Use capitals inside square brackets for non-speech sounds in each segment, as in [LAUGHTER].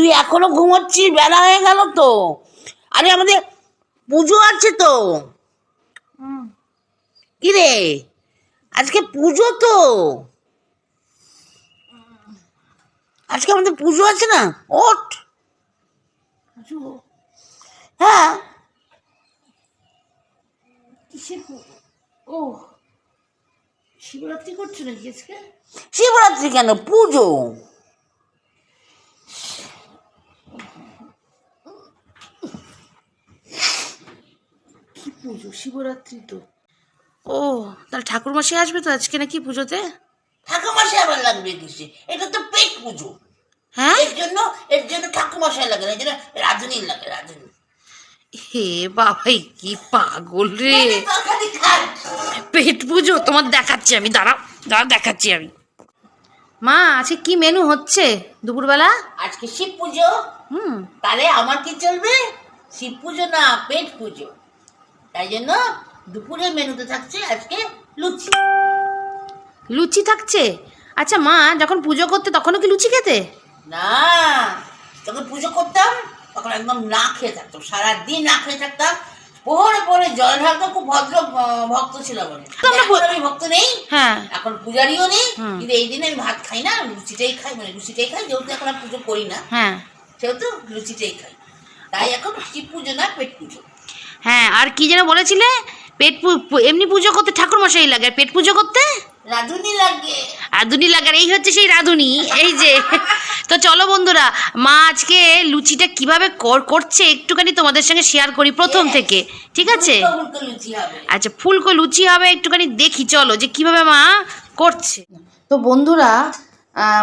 তুই এখনও ঘুমোচ্ছিস? বেলা হয়ে গেল তো। আরে আমাদের পুজো আছে তো। কি রে আজকে পুজো তো। আজকে আমাদের পুজো আছে না? ওঠ। হ্যাঁ। ও। শিবরাত্রি করছ নাকি আজকে? শিবরাত্রি কেন? পুজো। কি পুজো? শিবরাত্রি তো। ও তাহলে ঠাকুরমশাই আসবে তো আজকে নাকি পুজোতে? ঠাকুমাশাই আবার লাগবে কিসে? এটা তো পেট পুজো। হ্যাঁ? এর জন্য এর জন্য ঠাকুমশাই লাগে না এর জন্য রাধুনি লাগে রাধুনি। হে বাবাই কি পাগল রে। পেট পুজো তোমার দেখাচ্ছি আমি দাঁড়াও দাঁড়াও দেখাচ্ছি আমি। মা আজকে কি মেনু হচ্ছে দুপুরবেলা? আজকে শিব পুজো। হুম। তাহলে আমার কি চলবে? শিব পুজো না পেট পুজো? তাই জন্য দুপুরের মেনুতে থাকছে আজকে লুচি। লুচি থাকছে? আচ্ছা মা যখন পুজো করতে তখনও কি লুচি খেতে? না যখন পুজো করতাম তখন একদম না খেয়ে থাকতাম সারাদিন না খেয়ে থাকতাম। পরে পরে জল ঢালতো খুব ভদ্র ভক্ত ছিল বলে আমি ভক্ত নেই হ্যাঁ। এখন পূজারিও নেই কিন্তু এই দিনে আমি ভাত খাই না লুচিটাই খাই মানে লুচিটাই খাই যেহেতু এখন আর পুজো করি না। হ্যাঁ। সেহেতু লুচিটাই খাই। তাই এখন শিব পুজো না পেট পুজো। হ্যাঁ আর কি যেন বলেছিলে? পেট এমনি পুজো করতে ঠাকুরমশাই লাগে আর পেট পুজো করতে? রাঁধুনি লাগে। রাধুনি লাগার এই হচ্ছে সেই রাধুনি এই যে। [LAUGHS] তো চলো বন্ধুরা মা আজকে লুচিটা কীভাবে কর- করছে একটুখানি তোমাদের সঙ্গে শেয়ার করি প্রথম থেকে ঠিক আছে? আচ্ছা ফুলকো লুচি হবে একটুখানি দেখি চলো যে কীভাবে মা করছে। তো বন্ধুরা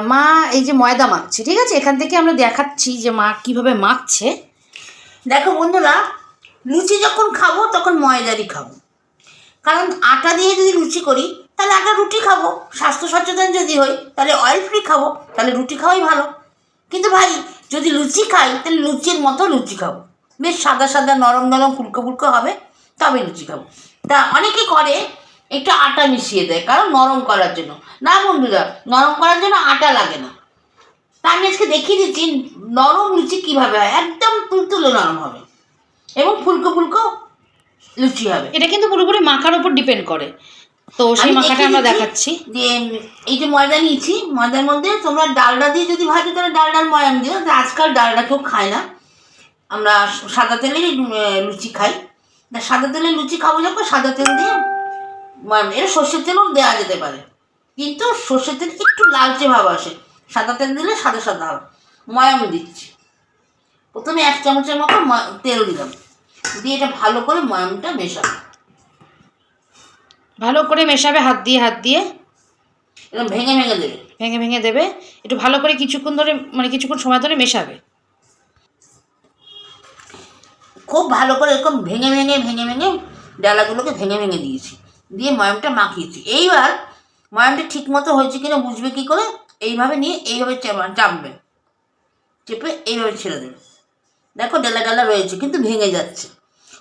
মা এই যে ময়দা মাখছে ঠিক আছে? এখান থেকে আমরা দেখাচ্ছি যে মা কীভাবে মাখছে। দেখো বন্ধুরা লুচি যখন খাব, তখন ময়দারই খাব। কারণ আটা দিয়ে যদি লুচি করি, তাহলে আটা রুটি খাব। স্বাস্থ্য সচেতন যদি হই, তাহলে অয়েল ফ্রি খাব, তাহলে রুটি খাওয়াই ভালো। কিন্তু ভাই, যদি লুচি খাই, তাহলে লুচির মতো লুচি খাব। বেশ সাদা সাদা, নরম নরম, ফুলকো ফুলকো হবে তবে লুচি খাব। তা অনেকে করে, একটু আটা মিশিয়ে দেয়, কারণ নরম করার জন্য। না বন্ধুরা, নরম করার জন্য আটা লাগে না। তা আমি আজকে দেখিয়ে দিচ্ছি, নরম লুচি কীভাবে হয়? একদম তুলতুলো নরম হবে। এবং ফুলকো ফুলকো লুচি হবে। এটা কিন্তু পুরোপুরি মাখার উপর ডিপেন্ড করে। তো সেই মাখাটা আমরা দেখাচ্ছি। যে এই যে ময়দা নিয়েছি ময়দার মধ্যে তোমরা ডালডা দিয়ে যদি ভাজো তাহলে ডালডার ময়াম দিও আজকাল ডালডা কেউ খায় না। আমরা সাদা আহ, লুচি খাই। সাদা তেলের লুচি খাব যখন সাদা তেল দিয়ে ময়াম এটা সর্ষের তেলও দেওয়া যেতে পারে। কিন্তু সর্ষের তেল একটু লালচে ভাব আসে। সাদা তেল দিলে সাদা সাদা হবে। ময়াম দিচ্ছি। প্রথমে এক চামচের মতো তেল দিলাম। দিয়ে এটা ভালো করে ময়ামটা মেশাবো। ভালো করে মেশাবে হাত দিয়ে হাত দিয়ে। এরকম ভেঙে ভেঙে দেবে। ভেঙে ভেঙে দেবে। একটু ভালো করে কিছুক্ষণ ধরে মানে কিছুক্ষণ সময় ধরে মেশাবে। খুব ভালো করে এরকম ভেঙে ভেঙে ভেঙে ভেঙে ডালাগুলোকে ভেঙে ভেঙে দিয়েছি। দিয়ে ময়ামটা মাখিয়েছি। এইবার ময়ামটা ঠিক মতো হয়েছে কিনা বুঝবে কি করে? এইভাবে নিয়ে এইভাবে চাপা- চাপবে। চেপে এইভাবে ছেড়ে দেবে। দেখো ডেলা ডালা রয়েছে কিন্তু ভেঙে যাচ্ছে।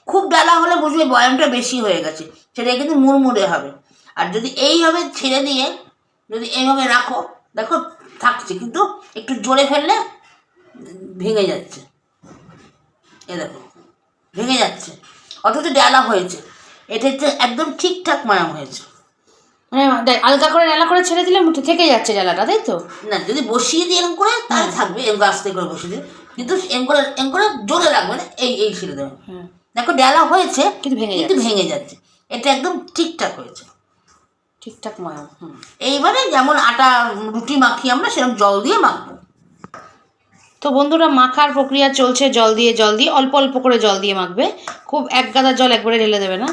খুব ডালা হলে বুঝবে বয়ামটা বেশি হয়ে গেছে সেটা কিন্তু মুড়মুড়ে হবে। আর যদি এইভাবে ছেড়ে দিয়ে যদি এইভাবে রাখো দেখো থাকছে কিন্তু একটু জোরে ফেললে ভেঙে যাচ্ছে। এ দেখো ভেঙে যাচ্ছে। অথচ ডালা হয়েছে। এটা হচ্ছে একদম ঠিকঠাক মায়াম হয়েছে। মানে দেখ, আলগা করে নেলা করে ছেড়ে দিলে মুঠে থেকে যাচ্ছে ডালাটা তাই তো? না যদি বসিয়ে দিই এরকম করে তাহলে থাকবে এরকম আস্তে করে বসিয়ে দিই কিন্তু জোরে রাখবে না? এই এই ছেড়ে দেবে দেখো ডালা হয়েছে কিন্তু ভেঙে কিন্তু যাচ্ছে। ভেঙে যাচ্ছে। এটা একদম ঠিকঠাক হয়েছে। ঠিকঠাক ময়ম হুম। এইবারে যেমন আটা রুটি মাখি আমরা সেরকম জল দিয়ে মাখবো। তো বন্ধুরা মাখার প্রক্রিয়া চলছে জল দিয়ে জল দিয়ে অল্প অল্প করে জল দিয়ে মাখবে। খুব এক গাদা জল একবারে ঢেলে দেবে না।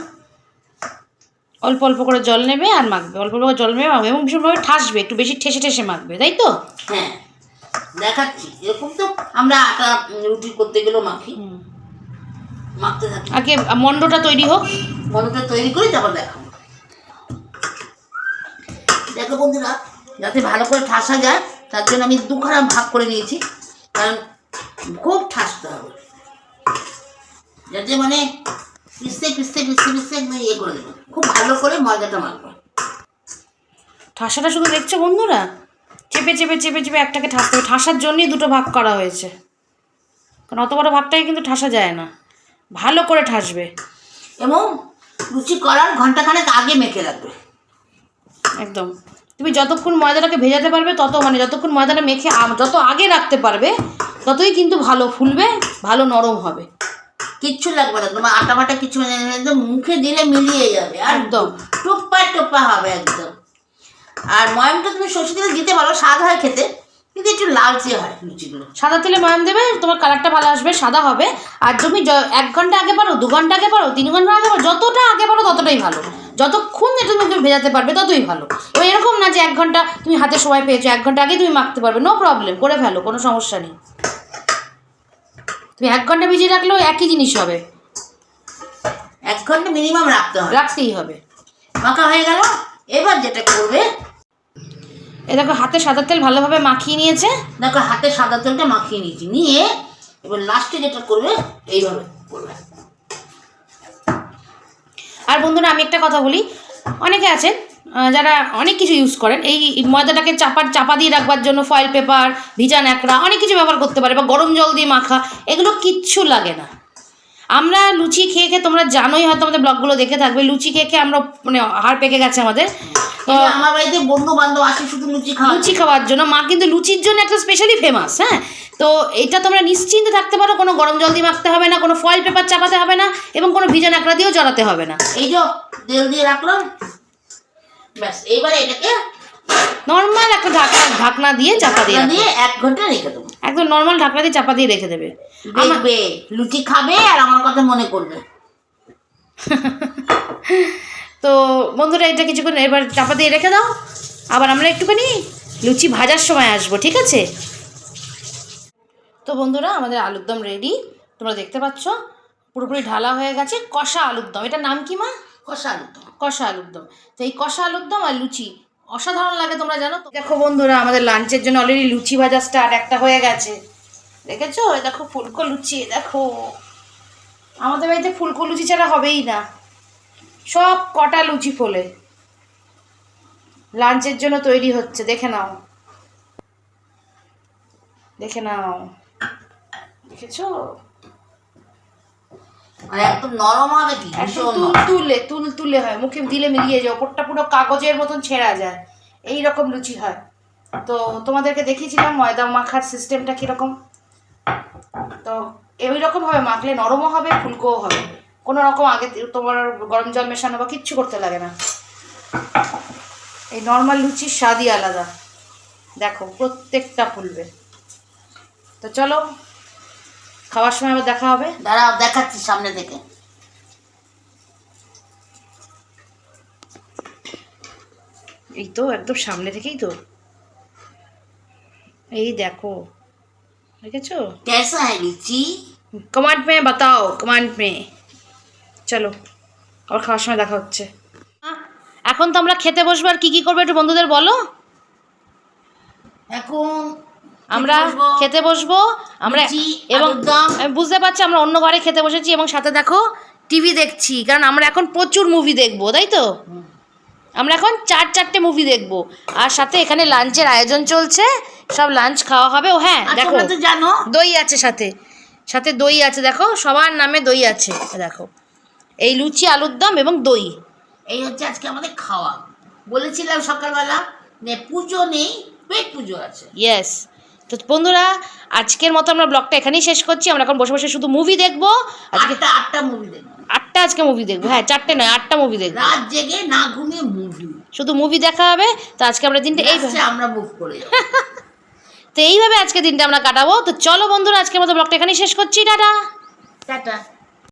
অল্প অল্প করে জল নেবে আর মাখবে। অল্প অল্প করে জল নেবে মাখবে। এবং ভীষণভাবে ঠাসবে একটু বেশি ঠেসে ঠেসে মাখবে তাই তো? হ্যাঁ। দেখাচ্ছি। এরকম তো আমরা আটা রুটি করতে গেলেও মাখি। মাখতে থাকি। আগে মন্ডটা তৈরি হোক। মনটা তৈরি করে তারপর দেখাবো। দেখো বন্ধুরা যাতে ভালো করে ঠাসা যায় তার জন্য আমি দুখানা ভাগ করে নিয়েছি। কারণ খুব ঠাসতে হবে। যাতে মানে পিসতে পিসতে পিসতে পিসতে একদম ইয়ে করে দেবে। খুব ভালো করে ময়দাটা মাখবে। ঠাসাটা শুধু দেখছ বন্ধুরা? চেপে চেপে চেপে চেপে একটাকে ঠাসতে হবে ঠাসার জন্যই দুটো ভাগ করা হয়েছে। কারণ অত বড় ভাগটাকে কিন্তু ঠাসা যায় না। ভালো করে ঠাসবে। এবং লুচি করার ঘন্টাখানেক আগে মেখে রাখবে। একদম। তুমি যতক্ষণ ময়দাটাকে ভেজাতে পারবে তত মানে যতক্ষণ ময়দাটা মেখে যত আগে রাখতে পারবে ততই কিন্তু ভালো ফুলবে ভালো নরম হবে। কিচ্ছু লাগবে না। তোমার আটা বাটা কিছু একদম মুখে দিলে মিলিয়ে যাবে। একদম। টুপ্পা টোপ্পা হবে একদম। আর ময়ামটা তুমি সর্ষে তেলে দিতে পারো স্বাদ হয় খেতে কিন্তু একটু লালচে হয় লুচিগুলো। সাদা তেলে ময়াম দেবে তোমার কালারটা ভালো আসবে সাদা হবে। আর তুমি এক ঘণ্টা আগে পারো দু ঘণ্টা আগে পারো তিন ঘণ্টা আগে পারো যতটা আগে পারো ততটাই ভালো। যতক্ষণ এটা তুমি ভেজাতে পারবে ততই ভালো। এবার এরকম না যে এক ঘণ্টা তুমি হাতে সময় পেয়েছ এক ঘণ্টা আগে তুমি মাখতে পারবে নো প্রবলেম করে ফেলো কোনো সমস্যা নেই। তুমি এক ঘণ্টা ভিজিয়ে রাখলেও একই জিনিস হবে। এক ঘণ্টা মিনিমাম রাখতে হবে। রাখতেই হবে। মাখা হয়ে গেল এবার যেটা করবে এ দেখো হাতে সাদা তেল ভালোভাবে মাখিয়ে নিয়েছে। দেখো হাতে সাদা তেলটা মাখিয়ে নিয়েছি। নিয়ে এবার লাস্টে যেটা করবে এইভাবে করবে। আর বন্ধুরা আমি একটা কথা বলি। অনেকে আছেন যারা অনেক কিছু ইউজ করেন। এই ময়দাটাকে চাপার চাপা দিয়ে রাখবার জন্য ফয়েল পেপার ভিজা ন্যাকড়া অনেক কিছু ব্যবহার করতে পারে বা গরম জল দিয়ে মাখা এগুলো কিচ্ছু লাগে না। আমরা লুচি খেয়ে খেয়ে তোমরা জানোই হয়তো আমাদের ব্লগগুলো দেখে থাকবে লুচি খেয়ে খেয়ে আমরা মানে হাড় পেকে গেছে আমাদের। আমার বাড়িতে বন্ধু বান্ধব আসে শুধু লুচি খাওয়া লুচি খাওয়ার জন্য। মা কিন্তু লুচির জন্য একটা স্পেশালি ফেমাস হ্যাঁ? তো এটা তোমরা নিশ্চিন্তে থাকতে পারো কোনো গরম জল দিয়ে মাখতে হবে না কোনো ফয়েল পেপার চাপাতে হবে না এবং কোনো ভিজা ন্যাকড়া দিয়েও জড়াতে হবে না। এই যে তেল দিয়ে রাখলাম। ব্যাস এইবারে এটাকে নর্মাল একটা ঢাকনা ঢাকনা দিয়ে চাপা দিয়ে দিয়ে এক ঘণ্টা রেখে দেবো। একদম নর্মাল ঢাকনা দিয়ে চাপা দিয়ে রেখে দেবে। দেখবে লুচি খাবে আর আমার কথা মনে করবে। [LAUGHS] তো বন্ধুরা এটা কিছুক্ষণ এবার চাপা দিয়ে রেখে দাও। আবার আমরা একটুখানি লুচি ভাজার সময় আসব ঠিক আছে? তো বন্ধুরা আমাদের আলুর দম রেডি তোমরা দেখতে পাচ্ছ পুরোপুরি ঢালা হয়ে গেছে কষা আলুর দম। এটার নাম কি মা? কষা আলু তো কষা আলুর দম। তো এই কষা আলুর দম আর লুচি অসাধারণ লাগে তোমরা জানো তো? দেখো বন্ধুরা আমাদের লাঞ্চের জন্য অলরেডি লুচি ভাজা স্টার্ট একটা হয়ে গেছে। দেখেছ? দেখো ফুলকো লুচি দেখো। আমাদের বাড়িতে ফুলকো লুচি ছাড়া হবেই না। সব কটা লুচি ফোলে। লাঞ্চের জন্য তৈরি হচ্ছে দেখে নাও। দেখে নাও। দেখেছ? আর একদম নরম হবে কি একদম ভীষণ তুল নরম। তুলে তুল তুলে হয় মুখে দিলে মিলিয়ে যায় ওপরটা পুরো কাগজের মতন ছেঁড়া যায়। এই রকম লুচি হয়। তো তোমাদেরকে দেখিয়েছিলাম ময়দা মাখার সিস্টেমটা কীরকম। তো এই রকমভাবে মাখলে নরমও হবে ফুলকোও হবে। কোনো রকম আগে তোমার গরম জল মেশানো বা কিচ্ছু করতে লাগে না। এই নর্মাল লুচির স্বাদই আলাদা। দেখো প্রত্যেকটা ফুলবে। তো চলো খাওয়ার সময় আবার দেখা হবে। দাঁড়া দেখাচ্ছি সামনে থেকে। এই তো একদম সামনে থেকেই তো। এই দেখো দেখেছ? कैसा है বাতাও कमांड में চলো আবার খাওয়ার সময় দেখা হচ্ছে। এখন তো আমরা খেতে বসবো আর কি কি করব একটু বন্ধুদের বলো? এখন আমরা খেতে বসবো আমরা এবং বুঝতে পারছি আমরা অন্য ঘরে খেতে বসেছি এবং সাথে দেখো টিভি দেখছি কারণ আমরা এখন প্রচুর মুভি দেখব তাই তো? আমরা এখন চার চারটে মুভি দেখব আর সাথে এখানে লাঞ্চের আয়োজন চলছে সব লাঞ্চ খাওয়া হবে। ও হ্যাঁ দেখো তো জানো। দই আছে সাথে সাথে দই আছে দেখো সবার নামে দই আছে দেখো। এই লুচি আলুর দম এবং দই। এই হচ্ছে আজকে আমাদের খাওয়া। বলেছিলাম সকালবেলা যে পুজো নেই পেট পুজো আছে। ইয়েস তো বন্ধুরা আজকের মতো আমরা ব্লগটা এখানেই শেষ করছি। আমরা এখন বসে বসে শুধু মুভি দেখব। আজকে আটটা আটটা মুভি দেখব। আটটা আজকে মুভি দেখব। হ্যাঁ চারটে নয় আটটা মুভি দেখব। রাত জেগে না ঘুমিয়ে মুভি শুধু মুভি দেখা হবে। তো আজকে আমরা দিনটা এই আমরা মুভ করে [LAUGHS] তো এইভাবে আজকে দিনটা আমরা কাটাবো। তো চলো বন্ধুরা আজকের মতো ব্লগটা এখানেই শেষ করছি। টাটা। টাটা।